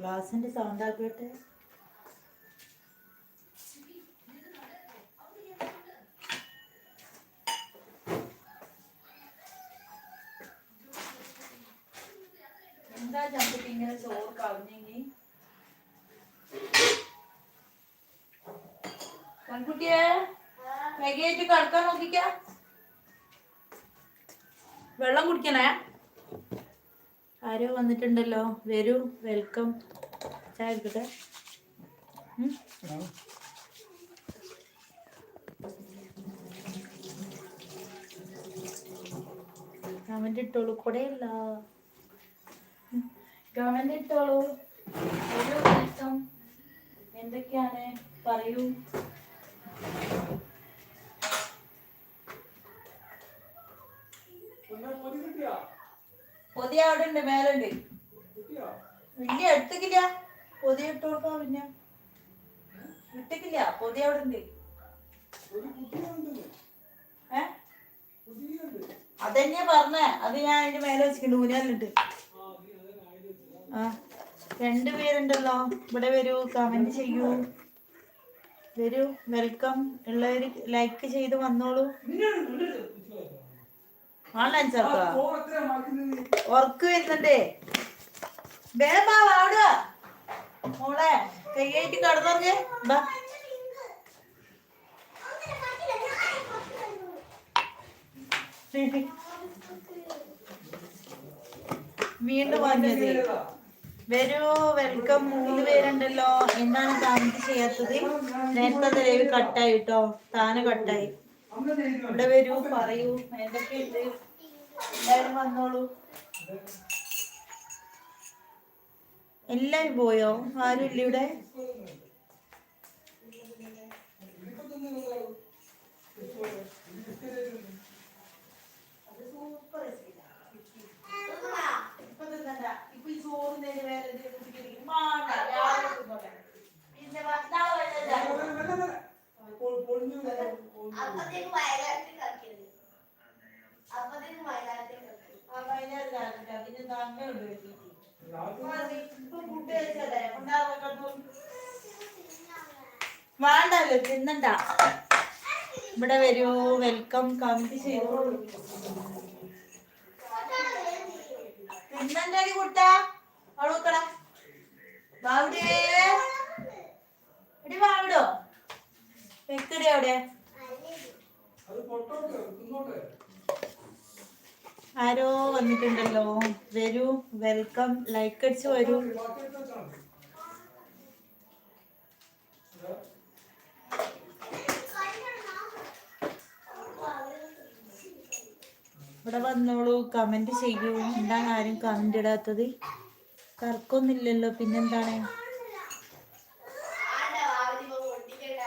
ഗ്ലാസിന്റെ സൗണ്ട് ആക്കിയിട്ട് എന്താ ചമ്പിട്ട് ഇങ്ങനെ ചോറ് കളഞ്ഞെങ്കിൽ പെൺകുട്ടിയെ വൈകിട്ട് കിടക്കാൻ നോക്കിക്ക വെള്ളം കുടിക്കണേ ആരോ വന്നിട്ടുണ്ടല്ലോ. വരൂ വെൽക്കം ചായ എടുക്കട്ടെ? കമന്റ് ഇട്ടോളൂ. കൂടെയല്ല. കമന്റ് ഇട്ടോളൂ. എന്തൊക്കെയാണ്? പറയൂ. പൊതിയ അവിടെ ഉണ്ട് മേലുണ്ട്. വലിയ എടുത്തിക്കില്ല പൊതിയ ഇട്ട് കൊടുക്കാം പിന്നെ. ഇട്ടിക്കില്ല പൊതിയ അവിടെ ഉണ്ട്. അതന്നെയാ അതെന്നെയാ പറഞ്ഞേ. അത് ഞാൻ അതിന്റെ മേലെ വെച്ചിട്ടുണ്ട് ഊനാലുണ്ട് ആ രണ്ടുപേരുണ്ടല്ലോ ഇവിടെ വരൂ കമന്റ് ചെയ്യൂ. വരൂ വെൽക്കം ഉള്ളവര് ലൈക്ക് ചെയ്ത് വന്നോളൂ. ചേർക്കാ ഉറക്ക് വരുന്നുണ്ടേ. വേഗം വാ, അവിടെ മോളെ കൈയായിട്ട് കടന്നുറങ്ങേ. ബാ. വീണ്ടും വന്നത്. വരൂ വെൽക്കം മൂന്ന് പേരുണ്ടല്ലോ. എന്താണ് കമന്റ് ചെയ്യാത്തത്? നേരത്തെ ലൈവ് കട്ടായി കേട്ടോ. താന് കട്ടായി. ഇവിടെ വരൂ പറയൂ എന്തൊക്കെയുണ്ട്? എല്ലാവരും വന്നോളൂ. എല്ലാരും പോയോ? ആരും ഇല്ല ഇവിടെ? ഇപ്പൊ വേണ്ടല്ലോ തിന്നണ്ട. ഇവിടെ വരൂ വെൽക്കം കമ്പി ചെയ്തോളൂ തിന്നണ്ടടി കുട്ട. അവളൂക്കട വാവിടെ എടി ബാവിടോ വെക്കടി അവിടെ. ആരോ വന്നിട്ടുണ്ടല്ലോ. വരൂ വെൽക്കം ലൈക്ക് അടിച്ച് വരൂ. ഇവിടെ വന്നോളൂ. കമന്റ് ചെയ്യൂ. എന്താണ് ആരും കമന്റ് ഇടാത്തത്? കറക്കൊന്നുമില്ലല്ലോ പിന്നെന്താണ്? ആരുടെ വാവിലിപ്പോ പൊട്ടിക്കണ്ട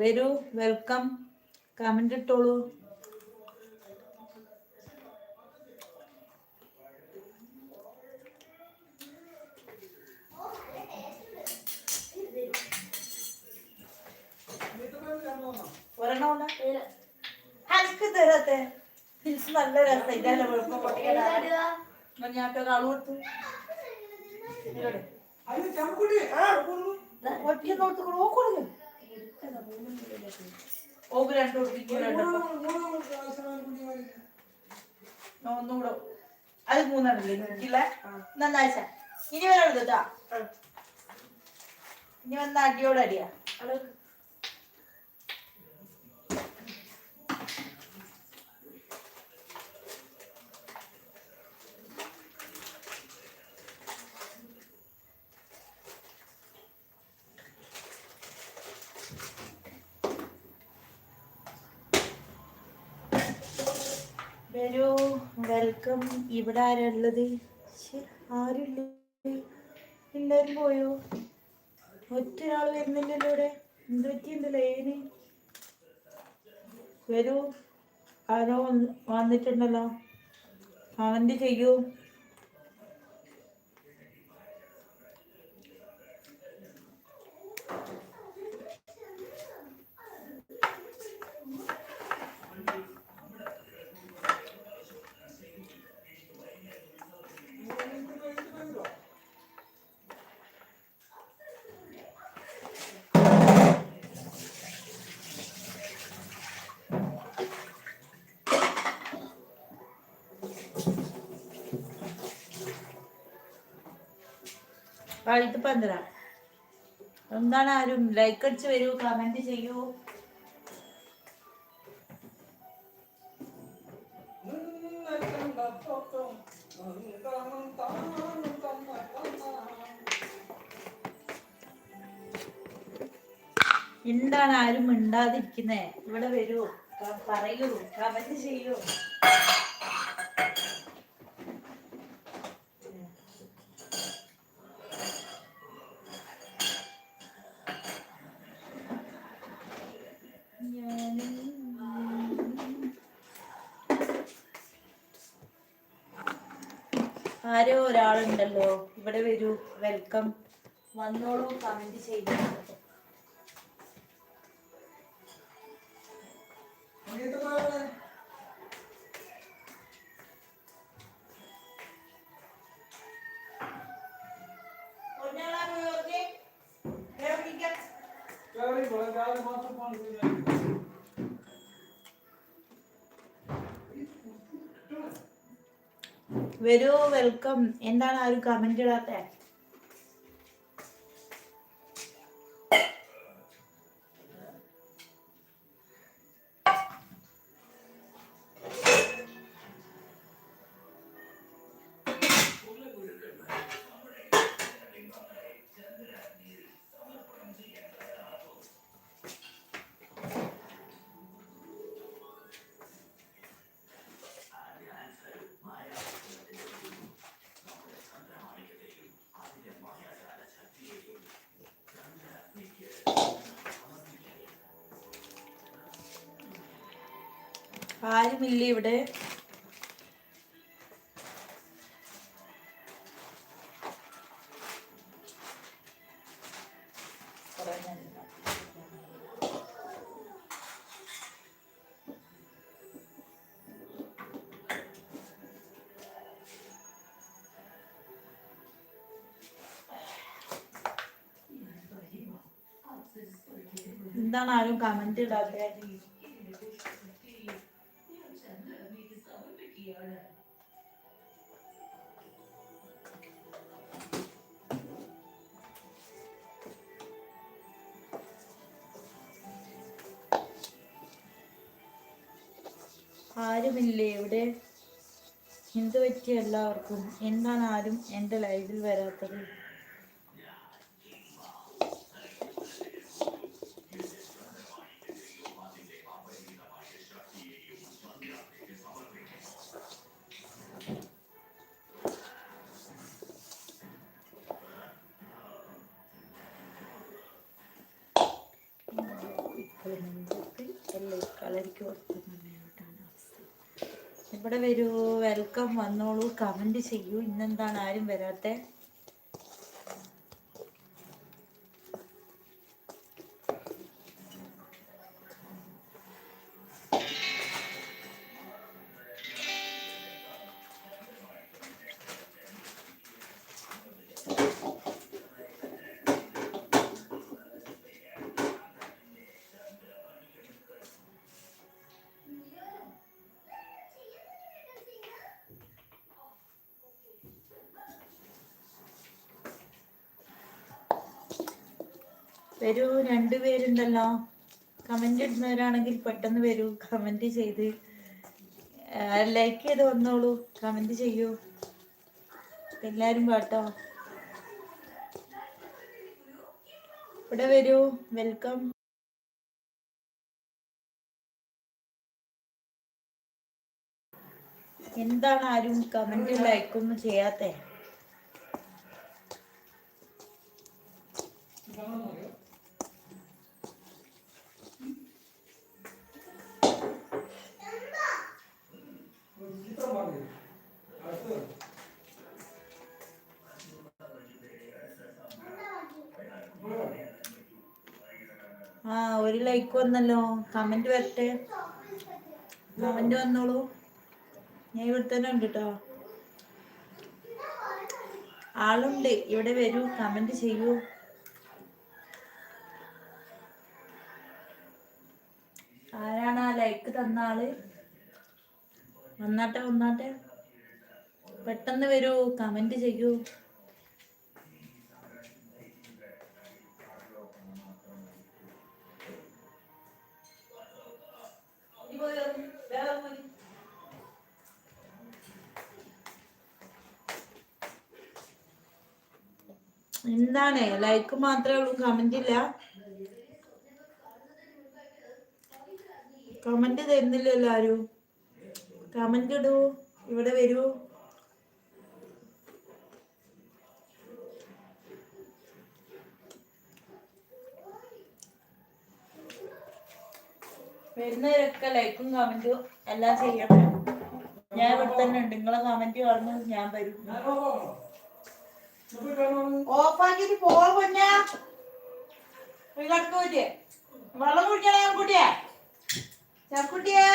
വരൂ വെൽക്കം കമന്റ് ഇട്ടോളൂ. ഒരെണ്ണം? അനക്ക് തരാത്തെ തിരിച്ച് നല്ല രസം. ഇതല്ലേ വെളുപ്പം ഞാൻ കളു കൊടുത്തു. ഒറ്റ നോട്ട് നോക്കുന്നു ഓക്ക് രണ്ടു ഒന്നുകൂടെ അത് മൂന്നെണ്ണല്ലേ? എനിക്കില്ല നന്നാച്ച ഇനി വേണം കേട്ടാ ഇനി വന്ന അടിയോട് അടിയാ വരൂ വെൽക്കം ഇവിടെ ആരുള്ളത്? ആരുണ്ട്? എല്ലാരും പോയോ? ഒറ്റ ഒരാൾ വരുന്നില്ലല്ലോ ഇവിടെ? എന്ത് പറ്റിയുണ്ട് ലൈന്? വരൂ. ആരോ വന്നിട്ടുണ്ടല്ലോ. അവന്റെ ചെയ്യൂ. ഇത് പന്തല എന്താണ് ആരും ലൈക്ക് അടിച്ച് വരൂ കമന്റ് ചെയ്യൂ. എന്താണ് ആരും മിണ്ടാതിരിക്കുന്നേ? ഇവിടെ വരൂ. പറയൂ കമന്റ് ചെയ്യൂ ആരോ ഒരാളുണ്ടല്ലോ ഇവിടെ വരൂ. വെൽക്കം വന്നോളൂ കമന്റ് ചെയ്തു. വരൂ വെൽക്കം എന്താണ് ആ ഒരു കമന്റ് ഇടാത്തെ? ആരുമില്ലേ ഇവിടെ. എന്താണ് ആരും കമന്റ് ഇടാത്തെ ഇവിടെ എന്ത് പറ്റി എല്ലാവർക്കും? എന്താണ് ആരും എന്റെ ലൈവിൽ വരാത്തത്? കളരിക്ക് അവസ്ഥ ഇവിടെ വരൂ വെൽക്കം വന്നോളൂ കമന്റ് ചെയ്യൂ ഇന്നെന്താണ് ആരും വരാത്തെ? വരൂ രണ്ടുപേരുണ്ടല്ലോ. കമന്റ് ഇടുന്നവരാണെങ്കിൽ പെട്ടെന്ന് വരൂ കമന്റ് ചെയ്ത്. ലൈക്ക് ചെയ്ത് വന്നോളൂ കമന്റ് ചെയ്യൂ. എല്ലാരും പാട്ടോ? ഇവിടെ വരൂ വെൽക്കം എന്താണ് ആരും കമന്റ് ലൈക്കൊന്നും ചെയ്യാത്തെ? ആ ഒരു ലൈക്ക് വന്നല്ലോ. കമന്റ് വരട്ടെ. കമന്റ് വന്നോളൂ. ഞാൻ ഇവിടെ തന്നെ ഉണ്ട് കേട്ടോ ആളുണ്ട്. ഇവിടെ വരൂ. കമന്റ് ചെയ്യൂ. ആരാണ് ആ ലൈക്ക് തന്ന ആൾ? വന്നാട്ടെ വന്നാട്ടെ. പെട്ടെന്ന് വരൂ. കമന്റ് ചെയ്യൂ. എന്താണ്? ലൈക്ക് മാത്രമേ ഉള്ളൂ കമന്റ് ഇല്ല. കമന്റ് തരുന്നില്ലല്ലോ ആരും. കമന്റ് ഇടൂ ഇവിടെ വരൂ. വരുന്നവരൊക്കെ ലൈക്കും കമന്റും എല്ലാം ചെയ്യട്ടെ. ഞാൻ ഇവിടെ തന്നെ ഉണ്ട്. നിങ്ങളെ കമന്റ് കാണുന്നു ഞാൻ വരും. ഓഫാക്കിട്ട് പോവാ കുഞ്ഞാ കിടക്കൂറ്റേ വെള്ളം കുടിക്കണേ കുട്ടിയെ. ചക്കുട്ടിയെ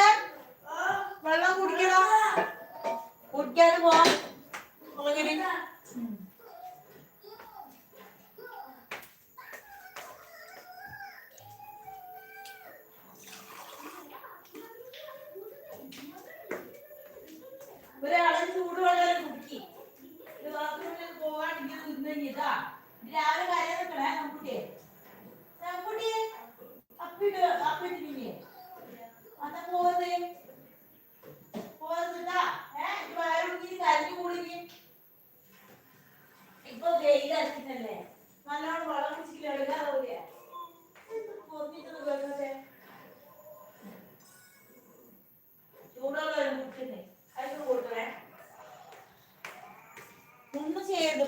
പൊന്നിട്ട് വെറുതെ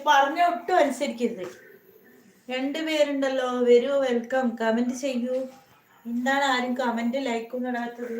പറഞ്ഞ ഒട്ടും അനുസരിക്കരുത്. രണ്ടുപേരുണ്ടല്ലോ വരൂ വെൽക്കം കമന്റ് ചെയ്യൂ. എന്താണ് ആരും കമന്റ് ലൈക്കും ഇടാത്തത്?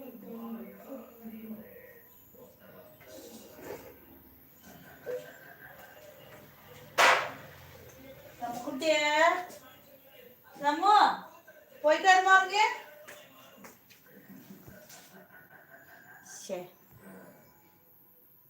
കുട്ടിയെ നമ്മോ പോയി കിടന്നുറങ്ങിയേ